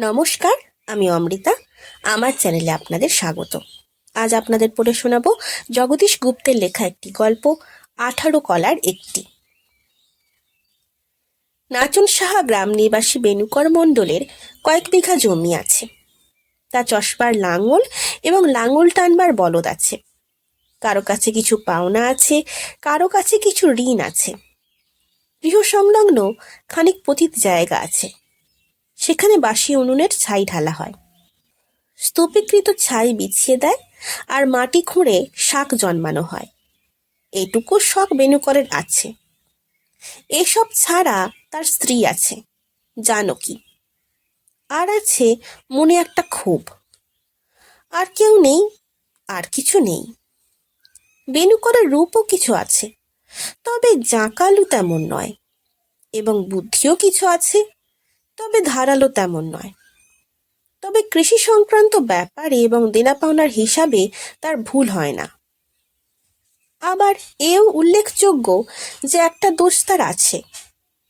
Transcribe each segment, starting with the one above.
নমস্কার, আমি অমৃতা। আমার চ্যানেলে আপনাদের স্বাগত। আজ আপনাদের পড়ে শোনাবো জগদীশ গুপ্তের লেখা একটি গল্প, আঠারো কলার একটি। নাচন সাহা গ্রাম নিবাসী বেনুকর মণ্ডলের কয়েক বিঘা জমি আছে। তা চশমার লাঙল এবং লাঙল টানবার বলদ আছে। কারও কাছে কিছু পাওনা আছে, কারও কাছে কিছু ঋণ আছে। গৃহ সংলগ্ন খানিক পতিত জায়গা আছে। সেখানে বাসি উনুনের ছাই ঢালা হয়। স্তূপীকৃত ছাই বিছিয়ে দেয় আর মাটি খুঁড়ে শাক জন্মানো হয়। এটুকু শখ বেনুকরের আছে। এসব ছাড়া তার স্ত্রী আছে। জানকী আর আছে মনে একটা ক্ষোভ। আর কেউ নেই, আর কিছু নেই। বেনুকরের রূপও কিছু আছে, তবে জাঁকালু তেমন নয়। এবং বুদ্ধিও কিছু আছে তবে ধারালো তেমন নয়। তবে কৃষি সংক্রান্ত ব্যাপারে এবং দেনা পাওনার হিসাবে তার ভুল হয় না। আবার এও উল্লেখযোগ্য যে একটা দোষ তার আছে।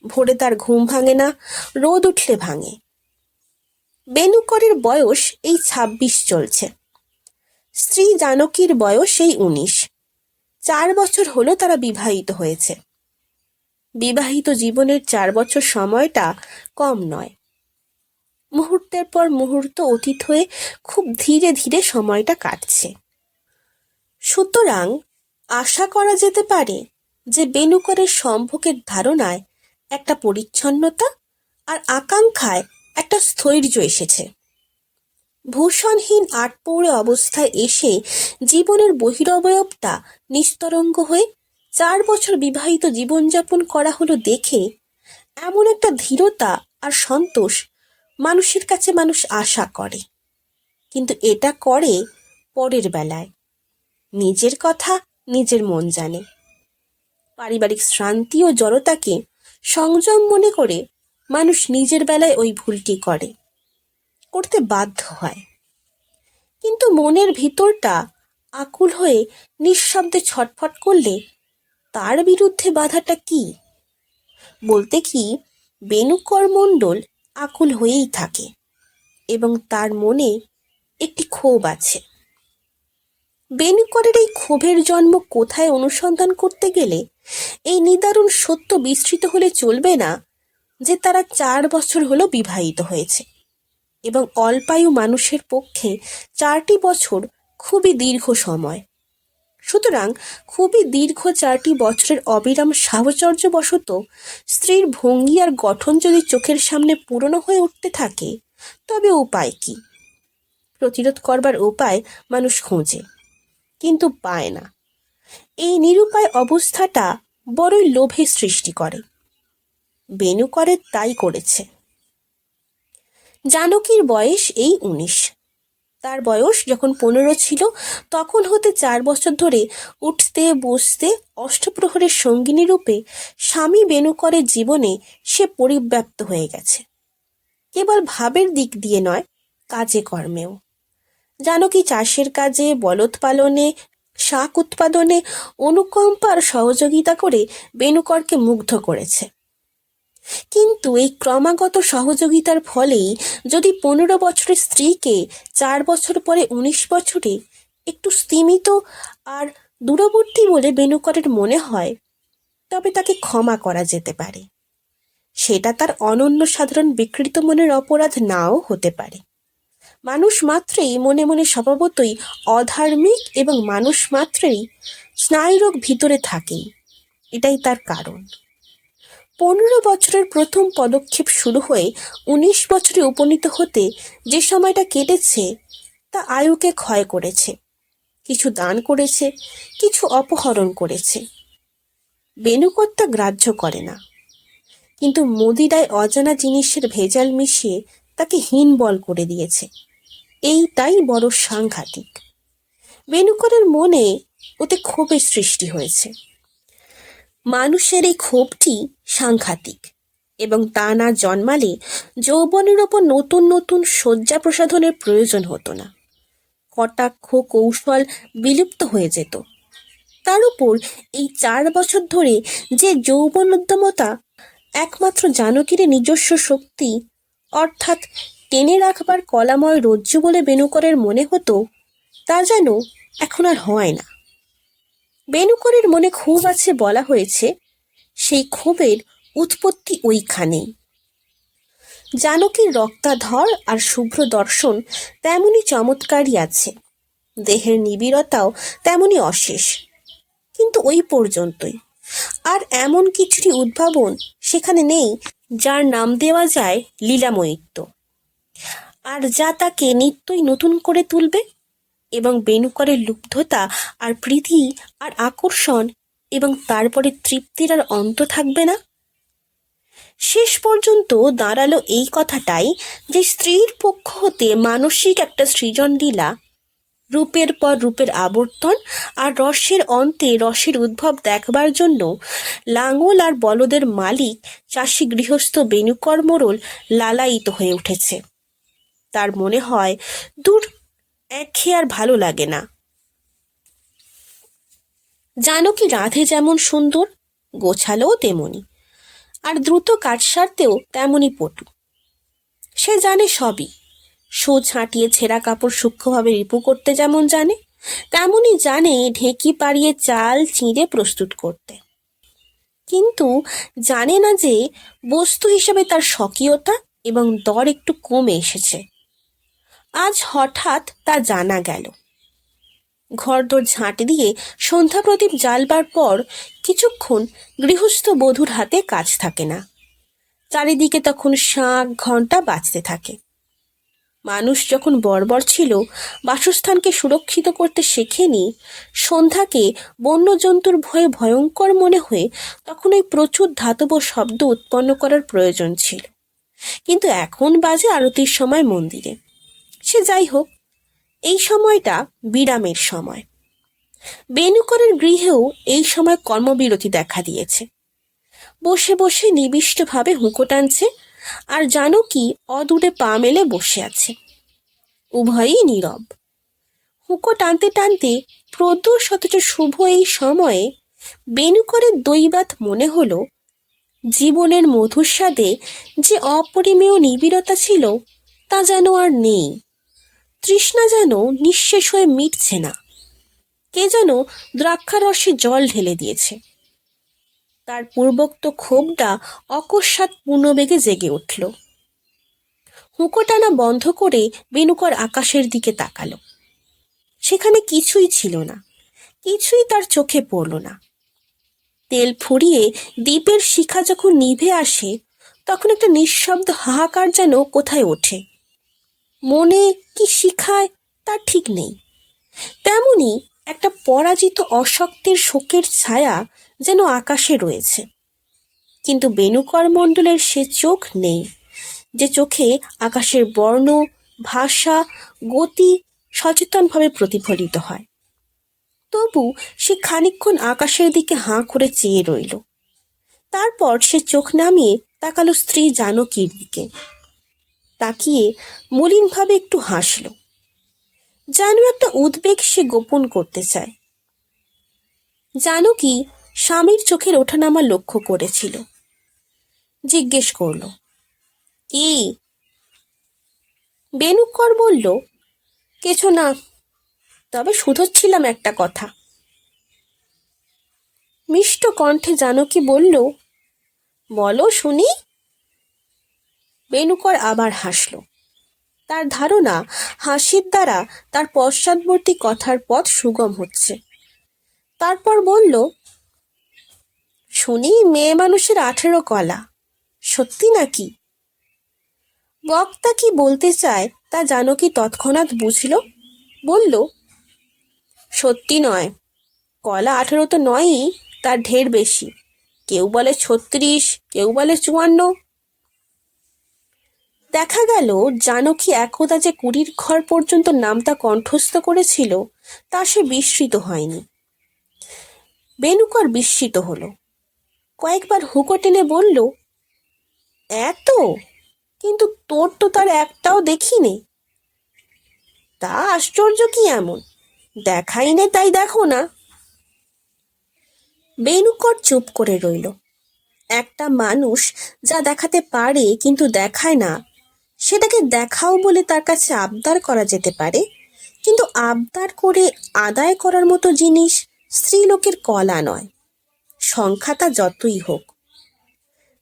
ভোরে তার ঘুম ভাঙে না, রোদ উঠলে ভাঙে। বেনুকরের বয়স এই ছাব্বিশ চলছে। স্ত্রী জানকীর বয়স এই উনিশ। চার বছর হলো তারা বিবাহিত হয়েছে। বিবাহিত জীবনের চার বছর সময়টা কম নয়। মুহূর্তের পর মুহূর্ত অতীত হয়ে খুব ধীরে ধীরে সময়টা কাটছে। সুতরাং আশা করা যেতে পারে যে বেনুকরের সম্ভোগের ধারণায় একটা পরিচ্ছন্নতা আর আকাঙ্ক্ষায় একটা স্থৈর্য এসেছে। ভূষণহীন আটপৌড়ে অবস্থায় এসে জীবনের বহিরবয়বটা নিস্তরঙ্গ হয়ে চার বছর বিবাহিত জীবনযাপন করা হলো দেখে এমন একটা ধীরতা আর সন্তোষ মানুষের কাছে মানুষ আশা করে। কিন্তু এটা করে পরের বেলায়। নিজের কথা নিজের মন জানে। পারিবারিক শ্রান্তি ও জড়তাকে সংযম মনে করে মানুষ নিজের বেলায় ওই ভুলটি করে। করতে বাধ্য হয়। কিন্তু মনের ভিতরটা আকুল হয়ে নিঃশব্দে ছটফট করলে তার বিরুদ্ধে বাধাটা কি? বলতে কি, বেণুকর মণ্ডল আকুল হয়েই থাকে এবং তার মনে একটি ক্ষোভ আছে। বেণুকরের এই ক্ষোভের জন্ম কোথায় অনুসন্ধান করতে গেলে এই নিদারুণ সত্য বিস্তৃত হলে চলবে না যে তারা চার বছর হলো বিবাহিত হয়েছে এবং অল্পায়ু মানুষের পক্ষে চারটি বছর খুবই দীর্ঘ সময়। সুতরাং খুবই দীর্ঘ চারটি বছরের অবিরাম সাহচর্যবশত স্ত্রীর ভঙ্গি আর গঠন যদি চোখের সামনে পুরনো হয়ে উঠতে থাকে, তবে উপায় কি? প্রতিরোধ করবার উপায় মানুষ খোঁজে, কিন্তু পায় না। এই নিরুপায় অবস্থাটা বড়ই লোভে সৃষ্টি করে। বেনু করে তাই করেছে। জানকীর বয়স এই উনিশ। তার বয়স যখন পনেরো ছিল, তখন হতে চার বছর ধরে উঠতে, বসতে, অষ্টপ্রহরের সঙ্গিনী রূপে স্বামী বেনুকরের জীবনে সে পরিব্যাপ্ত হয়ে গেছে। কেবল ভাবের দিক দিয়ে নয়, কাজে কর্মেও। জানকী চাষের কাজে, বলদ পালনে, শাক উৎপাদনে অনুকম্পার সহযোগিতা করে বেনুকরকে মুগ্ধ করেছে। কিন্তু এই ক্রমাগত সহযোগিতার ফলেই যদি পনেরো বছরের স্ত্রীকে চার বছর পরে উনিশ বছরে একটু স্তিমিত আর দূরবর্তী বলে বেনুকরের মনে হয়, তবে তাকে ক্ষমা করা যেতে পারে। সেটা তার অনন্য সাধারণ বিকৃত মনের অপরাধ নাও হতে পারে। মানুষ মাত্রেই মনে মনে স্বভাবতই অধার্মিক এবং মানুষ মাত্রেই স্নায়ুরোগ ভিতরে থাকেই এটাই তার কারণ। পনেরো বছরের প্রথম পদক্ষেপ শুরু হয়ে উনিশ বছরে উপনীত হতে যে সময়টা কেটেছে, তা আয়ুকে ক্ষয় করেছে। কিছু দান করেছে, কিছু অপহরণ করেছে। বেনুকর্তা গ্রাহ্য করে না। কিন্তু মদিরায় অজানা জিনিসের ভেজাল মিশিয়ে তাকে হীনবল করে দিয়েছে। এইটাই বড় সাংঘাতিক। বেনুকরের মনে ওতে ক্ষোভের সৃষ্টি হয়েছে। মানুষের এই ক্ষোভটি সাংঘাতিক এবং তা না জন্মালে যৌবনের ওপর নতুন নতুন শয্যা প্রসাধনের প্রয়োজন হতো না। কটাক্ষ কৌশল বিলুপ্ত হয়ে যেত। তার উপর এই চার বছর ধরে যে যৌবন উদ্যমতা একমাত্র জানকীর নিজস্ব শক্তি, অর্থাৎ টেনে রাখবার কলাময় রজ্জু বলে বেনুকরের মনে হতো, তা যেন এখন আর হয় না। বেনুকরের মনে ক্ষোভ আছে বলা হয়েছে, সেই ক্ষোভের উৎপত্তি ওইখানেই। জানকীর রক্তাধর আর শুভ্র দর্শন তেমনি চমৎকারই আছে। দেহের নিবিড়তাও তেমনি অশেষ। কিন্তু ওই পর্যন্তই। আর এমন কিছুরই উদ্ভাবন সেখানে নেই, যার নাম দেওয়া যায় লীলাময়িত্ব। আর যা তাকে নিত্যই নতুন করে তুলবে এবং বেনুকরের লুব্ধতা আর প্রীতি আর আকর্ষণ এবং তারপরে তৃপ্তির আর অন্ত থাকবে না? শেষ পর্যন্ত দাঁড়াল এই কথাটাই যে স্ত্রীর পক্ষ হতে মানসিক একটা সৃজন লীলা রূপের পর রূপের আবর্তন আর রসের অন্তে রসের উদ্ভব দেখবার জন্য লাঙল আর বলদের মালিক চাষি গৃহস্থ বেনুকর মোড়ল লালায়িত হয়ে উঠেছে। তার মনে হয় দূর একঘেয়ে আর ভালো লাগে না। জানো কি রাধে যেমন সুন্দর, গোছালোও তেমনি, আর দ্রুত কাজ সারতেও তেমনই পটু। সে জানে সবই শো ছাঁটিয়ে ছেঁড়া কাপড় সূক্ষ্মভাবে রিপু করতে যেমন জানে তেমনই জানে ঢেঁকি পাড়িয়ে চাল চিঁড়ে প্রস্তুত করতে। কিন্তু জানে না যে বস্তু হিসেবে তার স্বকীয়তা এবং দর একটু কমে এসেছে। আজ হঠাৎ তা জানা গেল। ঘরদোর ঝাঁট দিয়ে সন্ধ্যা প্রদীপ জ্বালবার পর কিছুক্ষণ গৃহস্থ বধূর হাতে কাজ থাকে না। চারিদিকে তখন শাঁখ ঘণ্টা বাজতে থাকে। মানুষ যখন বর্বর ছিল, বাসস্থানকে সুরক্ষিত করতে শেখেনি, সন্ধ্যাকে বন্যজন্তুর ভয়ে ভয়ঙ্কর মনে হয়ে তখন ওই প্রচুর ধাতব শব্দ উৎপন্ন করার প্রয়োজন ছিল। কিন্তু এখন বাজে আরতির সময় মন্দিরে। সে যাই হোক, এই সময়টা বিরামের সময়। বেনুকরের গৃহেও এই সময় কর্মবিরতি দেখা দিয়েছে। বসে বসে নিবিষ্টভাবে হুঁকো টানছে আর জানো কি অদূরে পা মেলে বসে আছে। উভয়ই নীরব। হুঁকো টানতে টানতে প্রদোষ অথচ শুভ এই সময়ে বেনুকরের দৈবাত মনে হলো, জীবনের মধুর স্বাদে যে অপরিমেয় নিবিড়তা ছিল তা যেন আর নেই। তৃষ্ণা যেন নিঃশেষ হয়ে মিটছে না। কে যেন দ্রাক্ষারসে জল ঢেলে দিয়েছে। তার পূর্বোক্ত ক্ষোভটা অকস্মাৎ পূর্ণবেগে জেগে উঠল। হুঁকো টানা বন্ধ করে বেনুকর আকাশের দিকে তাকালো। সেখানে কিছুই ছিল না। কিছুই তার চোখে পড়ল না। তেল ফুরিয়ে দ্বীপের শিখা যখন নিভে আসে, তখন একটা নিঃশব্দ হাহাকার যেন কোথায় ওঠে। মনে কি শিখায় তার ঠিক নেই। তেমনি একটা পরাজিত অশক্তের শোকের ছায়া যেন আকাশে রয়েছে। কিন্তু বেনুকর মণ্ডলের সে চোখ নেই, যে চোখে আকাশের বর্ণ, ভাষা, গতি সচেতনভাবে প্রতিফলিত হয়। তবু সে খানিকক্ষণ আকাশের দিকে হাঁ করে চেয়ে রইল। তারপর সে চোখ নামিয়ে তাকালো স্ত্রী জানকীর দিকে। তাকিয়ে মলিনভাবে একটু হাসল। যেন একটা উদ্বেগ সে গোপন করতে চায়। জানো কি স্বামীর চোখের ওঠানামা লক্ষ্য করেছিল। জিজ্ঞেস করল, কি? বেনুকর বলল, কিছু না, তবে শুধোচ্ছিলাম একটা কথা। মিষ্ট কণ্ঠে জানকী বলল, বলো শুনি। বেনুকর আবার হাসল। তার ধারণা, হাসির দ্বারা তার পশ্চাৎবর্তী কথার পথ সুগম হচ্ছে। তারপর বলল, শুনি, মেয়ে মানুষের আঠেরো কলা। সত্যি নাকি? বক্তা কি বলতে চায়, তা জানো কি তৎক্ষণাৎ বুঝল? বলল, সত্যি নয়। কলা আঠেরো তো নয়ই, তার ঢের বেশি। কেউ বলে ছত্রিশ, কেউ বলে চুয়ান্ন দেখা গেল, জানকী একদা যে কুড়ির ঘর পর্যন্ত নামটা কণ্ঠস্থ করেছিল, তা সে বিস্মৃত হয়নি। বেনুকর বিস্মিত হলো। কয়েকবার হুকো টেনে বলল, এত? কিন্তু তোর তো তার একটাও দেখিনি। তা আশ্চর্য কি এমন? দেখাই নে তাই দেখো না। বেনুকর চুপ করে রইল। একটা মানুষ যা দেখাতে পারে কিন্তু দেখায় না সেটাকে দেখাও বলে তার কাছে আবদার করা যেতে পারে। কিন্তু আবদার করে আদায় করার মতো জিনিস স্ত্রীলোকের কলা নয়, সংখ্যাটা যতই হোক।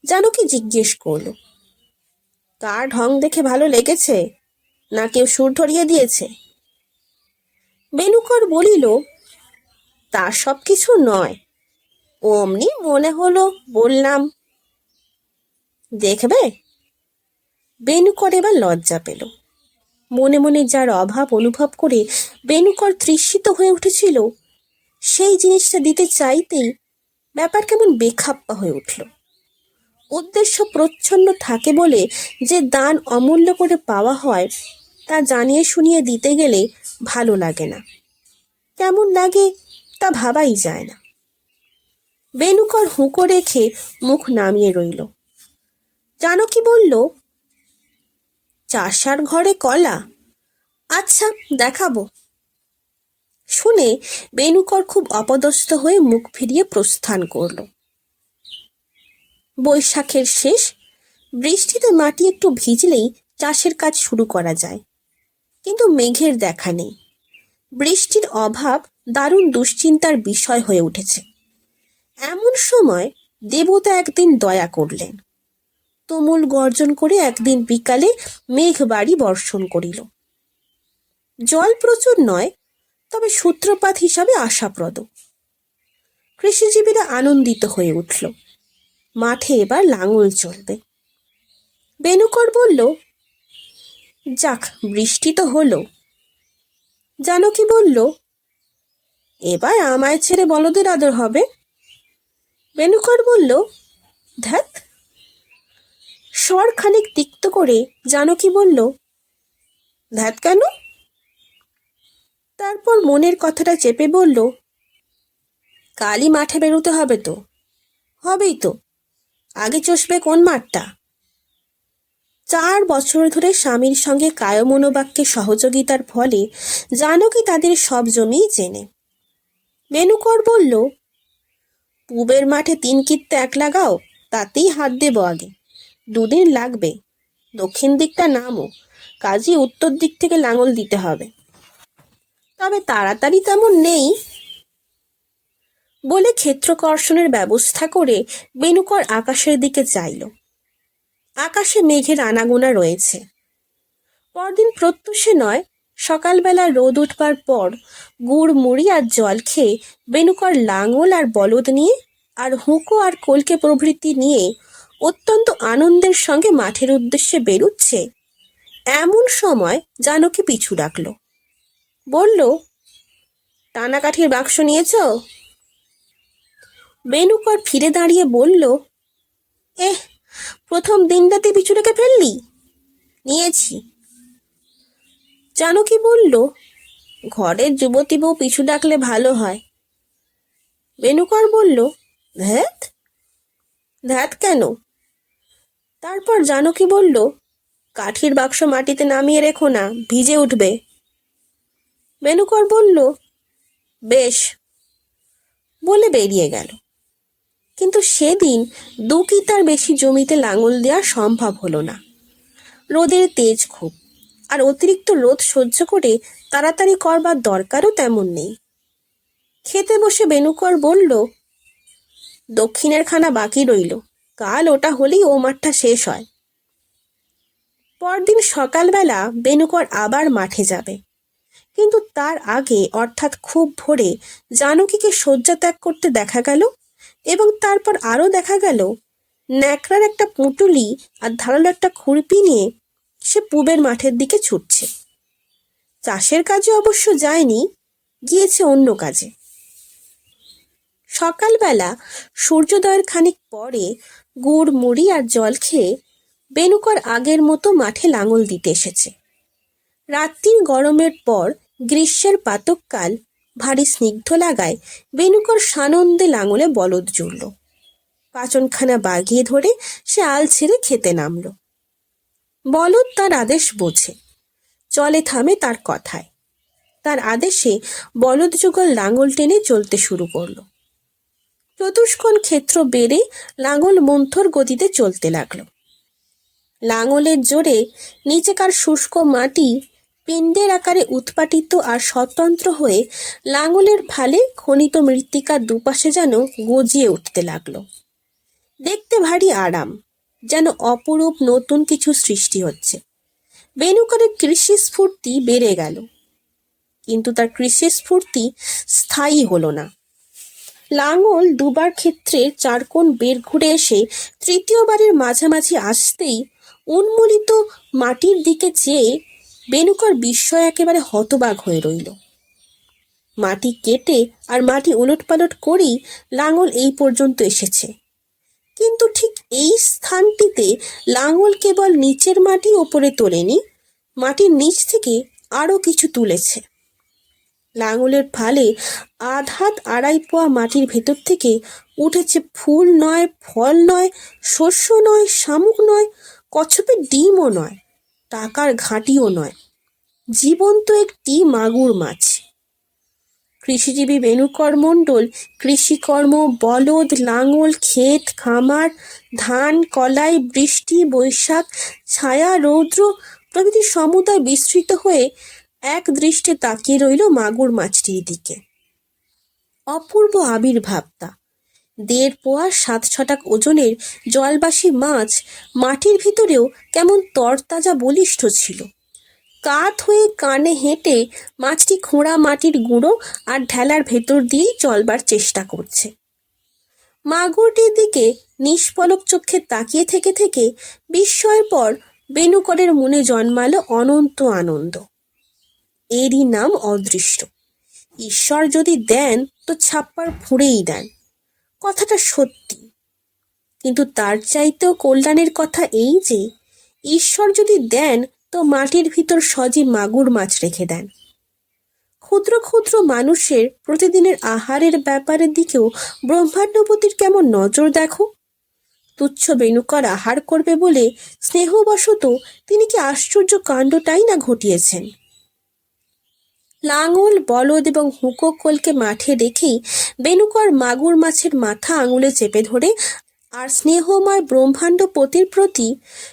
জানকী জিজ্ঞেস করল? কার ঢং দেখে ভালো লেগেছে, না কেউ সুর ধরিয়ে দিয়েছে? বেনুকর বলিল তার সব কিছু নয়, অমনি মনে হলো বললাম, দেখবে? বেনুকর এবার লজ্জা পেল। মনে মনে যার অভাব অনুভব করে বেনুকর তৃষিত হয়ে উঠেছিল। সেই জিনিসটা দিতে চাইতেই ব্যাপার কেমন বেখাপ্পা হয়ে উঠল। উদ্দেশ্য প্রচ্ছন্ন থাকে বলে যে দান অমূল্য করে পাওয়া হয়, তা জানিয়ে শুনিয়ে দিতে গেলে ভালো লাগে না। কেমন লাগে তা ভাবাই যায় না। বেনুকর হুঁকো রেখে মুখ নামিয়ে রইল। জানো কি বলল চাষার ঘরে কলা? আচ্ছা দেখাবো। শুনে বেনুকর খুব অপদস্থ হয়ে মুখ ফিরিয়ে প্রস্থান করল। বৈশাখের শেষ, বৃষ্টিতে মাটি একটু ভিজলেই চাষের কাজ শুরু করা যায়। কিন্তু মেঘের দেখা নেই। বৃষ্টির অভাব দারুণ দুশ্চিন্তার বিষয় হয়ে উঠেছে। এমন সময় দেবতা একদিন দয়া করলেন। তুমুল গর্জন করে একদিন বিকালে মেঘ বাড়ি বর্ষণ করিল। জল প্রচুর নয়, তবে সূত্রপাত হিসাবে আশাপ্রদ। কৃষিজীবীরা আনন্দিত হয়ে উঠল। মাঠে এবার লাঙল চলবে। বেনুকর বলল, যাক, বৃষ্টি তো হলো। জানো কি বলল, এবার আমায় ছেড়ে বলদের আদর হবে। বেনুকর বলল ধ্যাত স্বর খানিক তিক্ত করে জানো কি বলল, ধ্যাত কেন? তারপর মনের কথাটা চেপে বলল, কালই মাঠে বেরোতে হবে তো, হবেই তো। আগে চষবে কোন মাঠটা? চার বছর ধরে স্বামীর সঙ্গে কায়মনোবাক্যে সহযোগিতার ফলে জানকী তাদের সব জমিই চেনে। মেনুকর বলল, পূবের মাঠে তিন কিত্তে এক লাগাও, তাতেই হাত দেব আগে। দুদিন লাগবে। দক্ষিণ দিকটা নামো কাজী উত্তর দিক থেকে লাঙল দিতে হবে। তবে তাড়াতাড়ি তেমন নেই। বলে ক্ষেত্রকর্ষণের ব্যবস্থা করে বেনুকর আকাশের দিকে চাইল। আকাশে মেঘের আনাগোনা রয়েছে। পরদিন প্রত্যুষে নয়, সকালবেলা রোদ উঠবার পর গুড় মুড়ি আর জল খেয়ে বেনুকর লাঙল আর বলদ নিয়ে আর হুঁকো আর কলকে প্রভৃতি নিয়ে অত্যন্ত আনন্দের সঙ্গে মাঠের উদ্দেশ্যে বেরুচ্ছে। এমন সময় জানকে পিছু ডাকল। বলল টানা কাঠির বাক্স নিয়েছ? বেনুকর ফিরে দাঁড়িয়ে বলল, এহ, প্রথম দিনটাতে পিছু রেখে ফেললি? নিয়েছি। জানো কি বলল, ঘরের যুবতী বউ পিছু ডাকলে ভালো হয়। বেনুকর বলল ধ্যাত ধ্যাত কেন? তারপর জানো কি বলল, কাঠির বাক্স মাটিতে নামিয়ে রেখো না, ভিজে উঠবে। বেনুকর বলল, বেশ। বলে বেরিয়ে গেল। কিন্তু সেদিন দু কিতার বেশি জমিতে লাঙল দেওয়া সম্ভব হলো না। রোদের তেজ খুব, আর অতিরিক্ত রোদ সহ্য করে তাড়াতাড়ি করবার দরকারও তেমন নেই। খেতে বসে বেনুকর বলল দক্ষিণের খানা বাকি রইল। কাল ওটা হলেই ও মাঠটা শেষ হয়। পরদিন সকালবেলা বেনুকর আবার মাঠে যাবে। কিন্তু তার আগে অর্থাৎ খুব ভোরে জানকীকে শয্যা ত্যাগ করতে দেখা গেল এবং তারপর আরও দেখা গেল ন্যাকড়ার একটা পুঁটুলি আর ধারালো একটা খুরপি নিয়ে সে পূবের মাঠের দিকে ছুটছে। চাষের কাজে অবশ্য যায়নি, গিয়েছে অন্য কাজে। সকালবেলা সূর্যোদয়ের খানিক পরে গুড়, মুড়ি আর জল খেয়ে বেনুকর আগের মতো মাঠে লাঙল দিতে এসেছে। রাত্রির গরমের পর গ্রীষ্মের পাতককাল ভারী স্নিগ্ধ লাগায় বেনুকর সানন্দে লাঙলে বলদ জুড়ল। পাচনখানা বাগিয়ে ধরে সে আল ছেড়ে খেতে নামল। বলদ তার আদেশ বোঝে, চলে থামে তার কথায়। তার আদেশে বলদ যুগল লাঙল টেনে চলতে শুরু করল। চতুষ্কোণ ক্ষেত্র বেড়ে লাঙল মন্থর গতিতে চলতে লাগল। লাঙলের জোরে নিচেকার শুষ্ক মাটি পিণ্ডের আকারে উৎপাটিত আর স্বতন্ত্র হয়ে লাঙলের ফালে খনিত মৃত্তিকার দুপাশে যেন গজিয়ে উঠতে লাগল। দেখতে ভারী আরাম, যেন অপরূপ নতুন কিছু সৃষ্টি হচ্ছে। বেনুকরের কৃষি স্ফূর্তি বেড়ে গেল। কিন্তু তার কৃষি স্ফূর্তি স্থায়ী হলো না। লাঙল দুবার ক্ষেত্রে চারকোণ বের ঘুরে এসে তৃতীয়বারের মাঝামাঝি আসতেই উন্মূলিত মাটির দিকে চেয়ে বেনুকর বিস্ময় একেবারে হতবাক হয়ে রইল। মাটি কেটে আর মাটি ওলটপালট করেই লাঙল এই পর্যন্ত এসেছে। কিন্তু ঠিক এই স্থানটিতে লাঙল কেবল নিচের মাটি ওপরে তোলেনি, মাটির নিচ থেকে আরও কিছু তুলেছে। লাঙলের ফালে আধ হাত আড়াই পোয়া মাটির ভেতর থেকে উঠেছে ফুল নয়, ফল নয়, শস্য নয়, শামুক নয় কচ্ছপের ডিমও নয়, টাকার ঘাঁটিও নয়। জীবন্ত একটি মাগুর মাছ। কৃষিজীবী বেণুকর মণ্ডল, কৃষিকর্ম, বলদ, লাঙল, ক্ষেত, খামার, ধান, কলাই, বৃষ্টি, বৈশাখ, ছায়া, রৌদ্র প্রভৃতি সমুদায় বিস্তৃত হয়ে এক দৃষ্টে তাকিয়ে রইল মাগুর মাছটির দিকে অপূর্ব আবির্ভাবতা দেড় পোয়া সাত ছটাক ওজনের জলবাসী মাছ মাটির ভিতরেও কেমন তরতাজা বলিষ্ঠ ছিল। কাত হয়ে কানে হেঁটে মাছটি খোঁড়া মাটির গুঁড়ো আর ঢেলার ভেতর দিয়েই চলবার চেষ্টা করছে। মাগুরটির দিকে নিষ্পলক চোখে তাকিয়ে থেকে থেকে বিস্ময়ের পর বেনুকরের মনে জন্মালো অনন্ত আনন্দ। এরই নাম অদৃষ্ট। ঈশ্বর যদি দেন, তো ছাপ্পার ফুঁড়েই দেন। কথাটা সত্যি। কিন্তু তার চাইতেও কল্যাণের কথা এই যে, ঈশ্বর যদি দেন, তো মাটির ভিতর সজীব মাগুর মাছ রেখে দেন। ক্ষুদ্র ক্ষুদ্র মানুষের প্রতিদিনের আহারের ব্যাপারের দিকেও ব্রহ্মাণ্ডপতির কেমন নজর দেখো? তুচ্ছ বেনুকর আহার করবে বলে স্নেহবশত তিনি কি আশ্চর্য কাণ্ডটাই না ঘটিয়েছেন? লাঙল, বলদ এবং হুঁকো কোলকে মাঠে রেখেই বেনুকর মাগুর মাছের মাথা আঙুলে চেপে ধরে আর স্নেহময় ব্রহ্মাণ্ড পতির প্রতি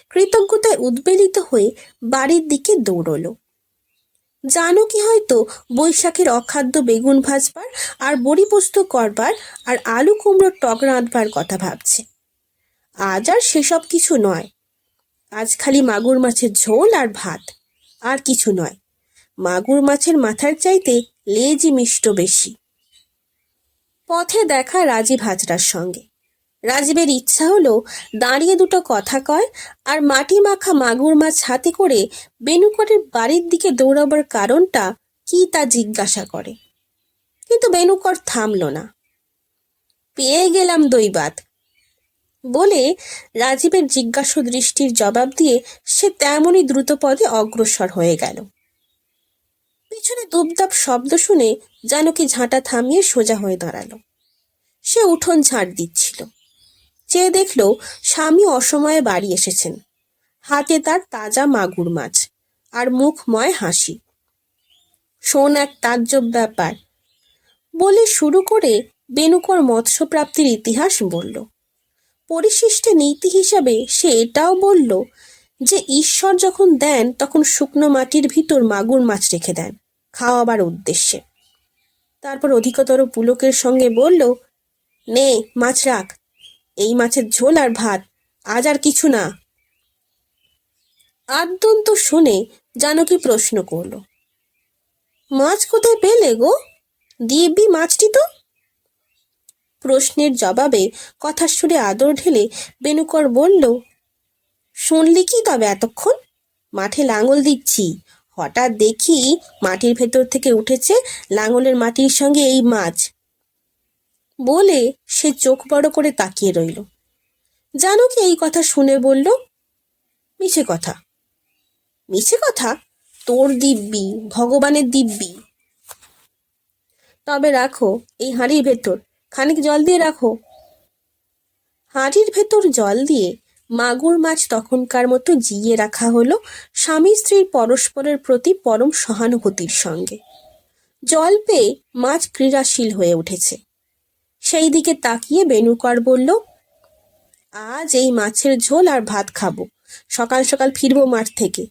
কৃতজ্ঞতায় উদ্বেলিত হয়ে বাড়ির দিকে দৌড়ল। জানো কি হয়তো বৈশাখের অখাদ্য বেগুন ভাজবার আর বড়ি পোস্ত করবার আর আলু কুমড়োর টক রাঁধবার কথা ভাবছে। আজ আর সেসব কিছু নয়। আজ খালি মাগুর মাছের ঝোল আর ভাত, আর কিছু নয়। মাগুর মাছের মাথার চাইতে লেজই মিষ্ট বেশি। পথে দেখা রাজীব হাজরার সঙ্গে। রাজীবের ইচ্ছা হলো দাঁড়িয়ে দুটো কথা কয় আর মাটি মাখা মাগুর মাছ হাতে করে বেনুকরের বাড়ির দিকে দৌড়াবার কারণটা কি তা জিজ্ঞাসা করে। কিন্তু বেনুকর থামল না। পেয়ে গেলাম দৈবাত বলে রাজীবের জিজ্ঞাসা দৃষ্টির জবাব দিয়ে সে তেমনই দ্রুত পদে অগ্রসর হয়ে গেল। পিছনে দুবদাব শব্দ শুনে জানকী ঝাঁটা থামিয়ে সোজা হয়ে দাঁড়াল। সে উঠোন ঝাঁট দিচ্ছিল। চেয়ে দেখল স্বামী অসময়ে বাড়ি এসেছেন। হাতে তার তাজা মাগুর মাছ আর মুখময় হাসি। শোন এক তাজ্জব ব্যাপার। বলে শুরু করে বেনুকর মৎস্যপ্রাপ্তির ইতিহাস বলল। পরিশিষ্টে নীতি হিসাবে সে এটাও বলল যে, ঈশ্বর যখন দেন, তখন শুকনো মাটির ভিতর মাগুর মাছ রেখে দেন। খাওয়াবার উদ্দেশ্যে। তারপর অধিকতর পুলকের সঙ্গে বলল, নে, মাছ রাখ। এই মাছের ঝোল আর ভাত, আজ আর কিছু না। আদ্যন্ত শুনে জানকী প্রশ্ন করল, মাছ কোথায় পেলে গো? দিব্যি মাছটি তো? প্রশ্নের জবাবে কথার সুরে আদর ঢেলে বেনুকর বলল, শুনলি কি তবে এতক্ষণ? মাঠে লাঙল দিচ্ছি হঠাৎ দেখি মাটির ভেতর থেকে উঠেছে লাঙলের মাটির সঙ্গে এই মাছ। বলে সে চোখ বড় করে তাকিয়ে রইল। জানো কি এই কথা শুনে বলল? মিছে কথা। মিছে কথা? তোর দিব্যি, ভগবানের দিব্যি। তবে রাখো এই হাঁড়ির ভেতর, খানিক জল দিয়ে রাখো। হাঁড়ির ভেতর জল দিয়ে মাগুর মাছ তখনকার মতো জিয়ে রাখা হলো স্বামী স্ত্রীর পরস্পরের প্রতি পরম সহানুভূতির সঙ্গে। জল পেয়ে মাছ ক্রীড়াশীল হয়ে উঠেছে। সেই দিকে তাকিয়ে বেনুকর বলল, আজ এই মাছের ঝোল আর ভাত খাব। সকাল সকাল ফিরবো মাঠ থেকে।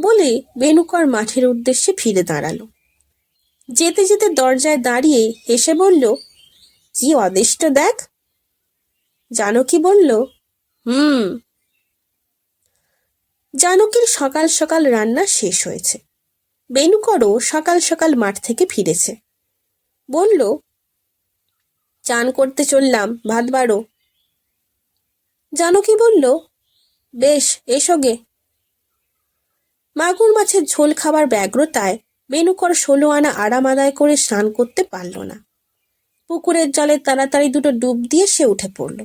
বলে বেনুকর মাঠের উদ্দেশ্যে ফিরে দাঁড়াল। যেতে যেতে দরজায় দাঁড়িয়ে হেসে বলল, কি অদেষ্ট দেখ? জানকী বলল হুম। জানকীর সকাল সকাল রান্না শেষ হয়েছে। বেনুকরও সকাল সকাল মাঠ থেকে ফিরেছে। বলল, চান করতে চললাম, ভাত বাড়ো। জানকী বলল, বেশ, এসো গে। মাগুর মাছের ঝোল খাবার ব্যগ্রতায় বেনুকর ষোলো আনা আরাম আদায় করে স্নান করতে পারল না। পুকুরের জলে তাড়াতাড়ি দুটো ডুব দিয়ে সে উঠে পড়ল।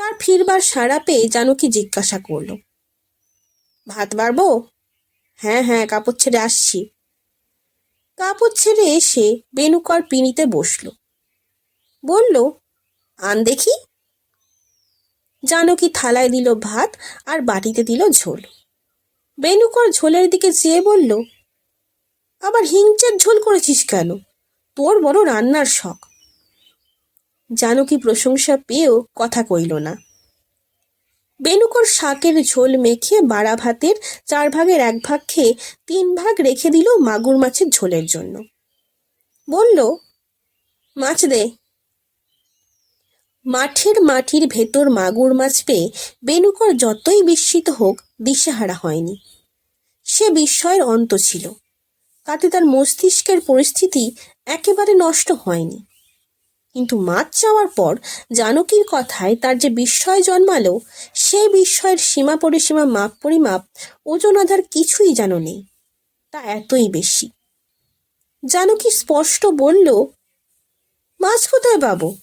তার ফিরবার সাড়া পেয়ে জানকী জিজ্ঞাসা করল, ভাত বাড়বো? হ্যাঁ হ্যাঁ কাপড় ছেড়ে আসছি। কাপড় ছেড়ে এসে বেনুকর পিনিতে বসল। বলল, আন দেখি। জানকী থালায় দিল ভাত আর বাটিতে দিল ঝোল। বেনুকর ঝোলের দিকে চেয়ে বলল, আবার হিংচের ঝোল করেছিস কেন? তোর বড় রান্নার শখ। জানকী প্রশংসা পেয়েও কথা কইল না। বেনুকর শাকের ঝোল মেখে বাড়া ভাতের চার ভাগের এক ভাগ খেয়ে তিন ভাগ রেখে দিল মাগুর মাছের ঝোলের জন্য। বলল, মাছ দে। মাঠের মাটির ভেতর মাগুর মাছ পেয়ে বেনুকর যতই বিস্মিত হোক দিশেহারা হয়নি। সে বিস্ময়ের অন্ত ছিল। তাতে তার মস্তিষ্কের পরিস্থিতি একেবারে নষ্ট হয়নি। কিন্তু মাছ চাওয়ার পর জানকীর কথায় তার যে বিস্ময় জন্মালো, সে বিস্ময়ের সীমা পরিসীমা মাপ পরিমাপ ওজন আধার কিছুই যেন নেই, তা এতই বেশি। জানকী স্পষ্ট বলল, মাছ কোথায় পাবো?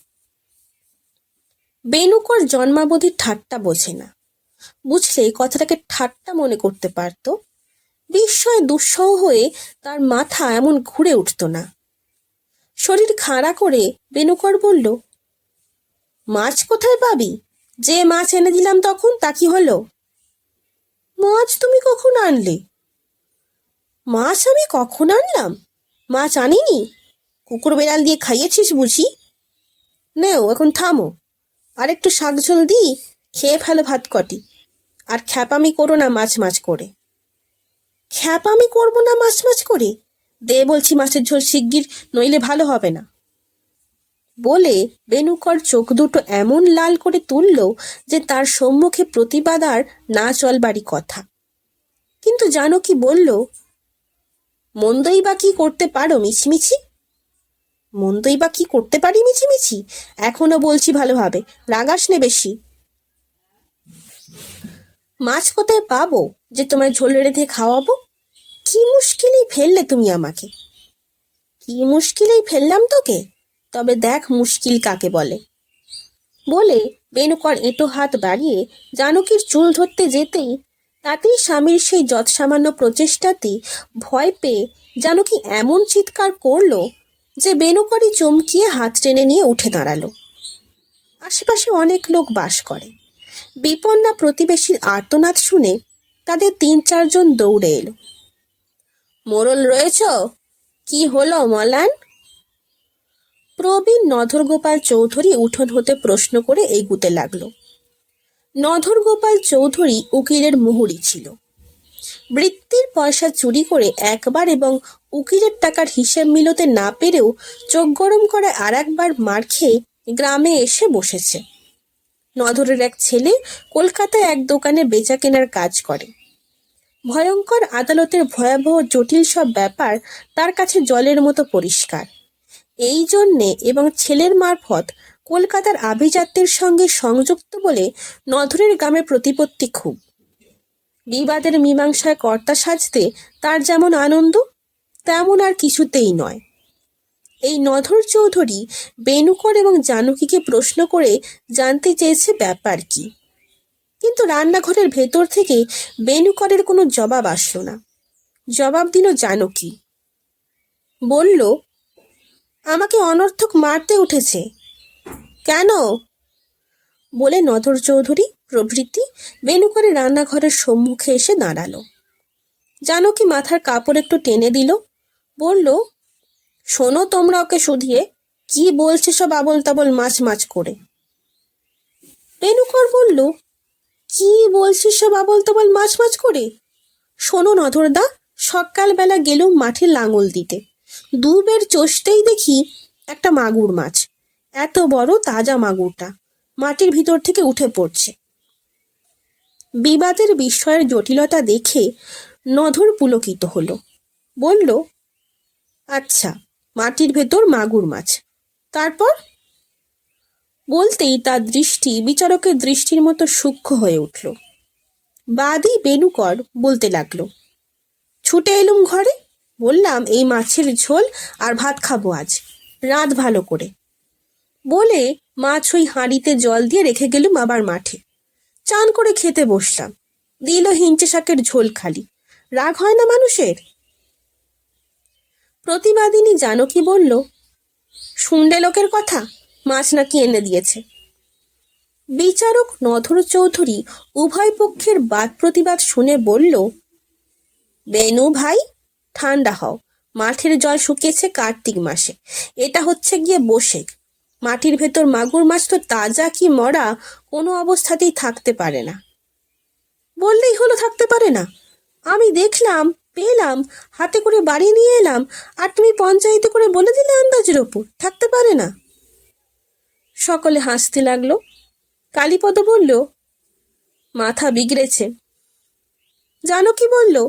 বেনুকর জন্মাবধির ঠাট্টা বোঝে না। বুঝলে কথাটাকে ঠাট্টা মনে করতে পারত? বিস্ময় দুঃসহ হয়ে তার মাথা এমন ঘুরে উঠত না। শরীর খাড়া করে বেনুকর বলল, মাছ কোথায় পাবি? যে মাছ এনে দিলাম তখন তা কি হলো? মাছ তুমি কখন আনলে? মাছ আমি কখন আনলাম? মাছ আনিনি? কুকুর বেড়াল দিয়ে খাইয়েছিস বুঝি? নেও, এখন থামো। আর একটু শাক ঝোল দিই, খেয়ে ফেলো ভাত কটি। আর খ্যাপামি করো না মাছ মাছ করে। খ্যাপামি করব না মাছ মাছ করে? দে বলছি মাছের ঝোল শিগগির, নইলে ভালো হবে না। বলে বেনুকর চোখ দুটো এমন লাল করে তুলল যে তার সম্মুখে প্রতিবাদ আর না চলবারই কথা। কিন্তু জানো কি বলল? মন্দই বা কি করতে পারো মিছিমিছি? মন্দই বা কি করতে পারি মিছিমিছি? এখনও বলছি ভালোভাবে, রাগাস নে বেশি। মাছ কোথায় পাবো? যে তোমায় ঝোল রেঁধে খাওয়াবো? কি মুশকিলেই ফেললে তুমি আমাকে? কি মুশকিলেই ফেললাম তোকে? তবে দেখ মুশকিল কাকে বলে। বলে বেনুকর এঁটো হাত বাড়িয়ে জানকীর চুল ধরতে যেতেই তাতেই স্বামীর সেই যৎসামান্য প্রচেষ্টাতে ভয় পেয়ে জানকী এমন চিৎকার করল যে বেনুকরই চমকিয়ে হাত টেনে নিয়ে উঠে দাঁড়াল। আশেপাশে অনেক লোক বাস করে। বিপন্না প্রতিবেশীর আর্তনাদ শুনে তাদের তিন চারজন দৌড়ে এলো। মোরল রয়েছ? কি হলো মলান? প্রবীণ নধরগোপাল চৌধুরী উঠোন হতে প্রশ্ন করে এগুতে লাগল। নধরগোপাল চৌধুরী উকিলের মুহুরি ছিল। বৃত্তির পয়সা চুরি করে একবার এবং উকিলের টাকার হিসেব মিলতে না পেরেও চোখ গরম করে আর একবার মার খেয়ে গ্রামে এসে বসেছে। নধরের এক ছেলে কলকাতায় এক দোকানে বেচা কেনার কাজ করে। ভয়ঙ্কর আদালতের ভয়াবহ জটিল সব ব্যাপার তার কাছে জলের মতো পরিষ্কার। এই জন্যে এবং ছেলের মারফত কলকাতার আভিজাত্যের সঙ্গে সংযুক্ত বলে নধরের গ্রামে প্রতিপত্তি খুব। বিবাদের মীমাংসায় কর্তা সাজতে তার যেমন আনন্দ, তেমন আর কিছুতেই নয়। এই নধর চৌধুরী বেনুকর এবং জানকীকে প্রশ্ন করে জানতে চেয়েছে ব্যাপার কি। কিন্তু রান্নাঘরের ভেতর থেকে বেনুকরের কোনো জবাব আসলো না। জবাব দিল জানকী বলল, আমাকে অনর্থক মারতে উঠেছে। কেন? বলে নদর চৌধুরী, প্রভৃতি বেনুকরে রান্নাঘরের সম্মুখে এসে দাঁড়াল। জানকী মাথার কাপড় একটু টেনে দিল, বলল, শোনো তোমরা ওকে শুধিয়ে, কি বলছে সব আবল তাবল মাছ মাছ করে? বেনুকর বলল কি বলছিস সব আবল তাবল মাছ মাছ করে? শোনো নধরদা, সকালবেলা গেলুম মাঠে লাঙল দিতে। দুবের চষতেই দেখি একটা মাগুর মাছ। এত বড় তাজা মাগুরটা। মাটির ভিতর থেকে উঠে পড়ছে। বিবাদের বিস্ময়ের জটিলতা দেখে নধর পুলকিত হলো। বলল আচ্ছা মাটির ভেতর মাগুর মাছ। তারপর? বলতেই তার দৃষ্টি বিচারকের দৃষ্টির মতো সূক্ষ্ম হয়ে উঠল। বাদি বেনুকর বলতে লাগল, ছুটে এলুম ঘরে? বললাম, এই মাছের ঝোল আর ভাত খাব আজ। রাত ভালো করে। বলে মাছ ওই হাঁড়িতে জল দিয়ে রেখে গেলুম আবার মাঠে। চান করে খেতে বসলাম। দিল হিঞ্চে শাকের ঝোল খালি। রাগ হয় না মানুষের? প্রতিবাদিনী জানকী বলল, শুনলে লোকের কথা? মাছ নাকি এনে দিয়েছে। বিচারক নধর চৌধুরী উভয় পক্ষের বাদ প্রতিবাদ শুনে বলল, বেনু ভাই, ঠান্ডা হও। মাঠের জল শুকিয়েছে কার্তিক মাসে। এটা হচ্ছে গিয়ে বসেক। মাটির ভেতর মাগুর মাছ তো তাজা কি মরা কোনো অবস্থাতেই থাকতে পারে না। বললেই হলো থাকতে পারে না। আমি দেখলাম, পেলাম, হাতে করে বাড়ি নিয়ে এলাম, আর তুমি পঞ্চায়েতে করে বলে দিলে আন্দাজের ওপর। থাকতে পারে না। সকলে হাসতে লাগল। কালীপদ বলল, মাথা বিগড়েছে। জানো কি বলল,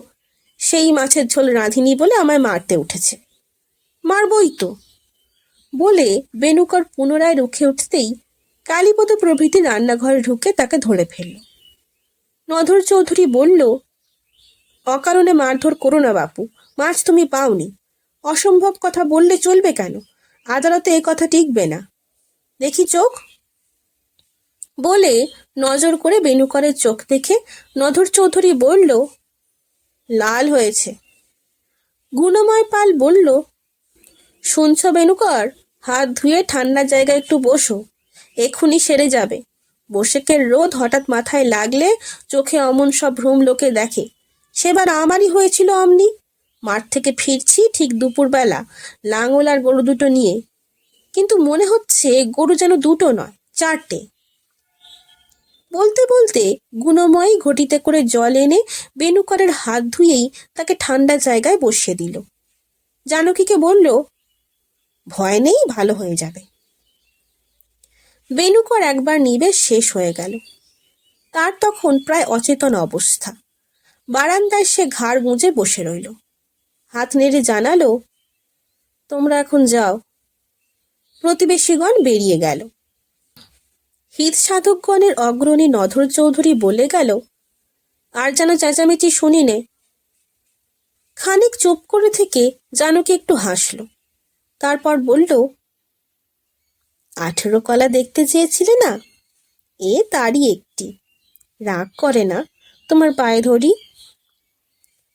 সেই মাছের ঝোল রাঁধিনি বলে আমায় মারতে উঠেছে। মারবই তো। বলে বেনুকর পুনরায় রুখে উঠতেই কালীপদ প্রভৃতি রান্নাঘরে ঢুকে তাকে ধরে ফেলল। নধর চৌধুরী বলল, অকারণে মারধর করো না বাপু, মাছ তুমি পাওনি। অসম্ভব কথা বললে চলবে কেন? আদালতে এ কথা টিকবে না। দেখি চোখ। বলে নজর করে বেনুকরের চোখ দেখে নধর চৌধুরী বলল, লাল হয়েছে। গুণময় পাল বলল, শুনছ বেনুকর হাত ধুয়ে ঠান্ডা জায়গায় একটু বসো, এক্ষুনি সেরে যাবে। বসেকের রোদ হঠাৎ মাথায় লাগলে চোখে অমন সব ভ্রম লোকে দেখে, সেবার আমারই হয়েছিল অমনি। মাঠ থেকে ফিরছি ঠিক দুপুরবেলা, লাঙল আর গরু দুটো নিয়ে। কিন্তু মনে হচ্ছে গরু যেন দুটো নয়, চারটে। বলতে বলতে গুণময় ঘটিতে করে জল এনে বেনুকরের হাত ধুয়েই তাকে ঠান্ডা জায়গায় বসিয়ে দিল। জানকীকে বলল, ভয় নেই, ভালো হয়ে যাবে। বেনুকর একবার নিবেশ শেষ হয়ে গেল। তার তখন প্রায় অচেতন অবস্থা। বারান্দায় সে ঘাড় গুঁজে বসে রইল। হাত নেড়ে জানালো, তোমরা এখন যাও প্রতিবেশীগণ বেরিয়ে গেল। হিত সাধকগণের অগ্রণী নধর চৌধুরী বলে গেল, আর যেন চেঁচামেচি শুনি নে। খানিক চুপ করে থেকে জানকি একটু হাসল, তারপর বলল, আঠেরো কলা দেখতে চেয়েছিলে না? এ তারই একটি। রাগ করে না তোমার পায়ে ধরি?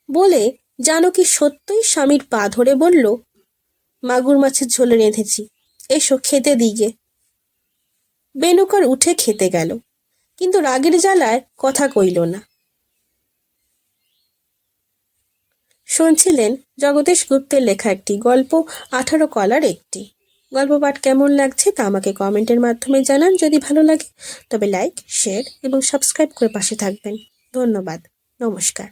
বলে জানকী সত্যই স্বামীর পা ধরে বলল, মাগুর মাছের ঝোলে রেঁধেছি। এসো খেতে দিগে। বেনুকর উঠে খেতে গেল, কিন্তু রাগের জ্বালায় কথা কইল না। শুনছিলেন জগদীশ গুপ্তের লেখা একটি গল্প, আঠারো কলার একটি। গল্প পাঠ কেমন লাগছে তা আমাকে কমেন্টের মাধ্যমে জানান, যদি ভালো লাগে। তবে লাইক, শেয়ার এবং সাবস্ক্রাইব করে পাশে থাকবেন। ধন্যবাদ, নমস্কার।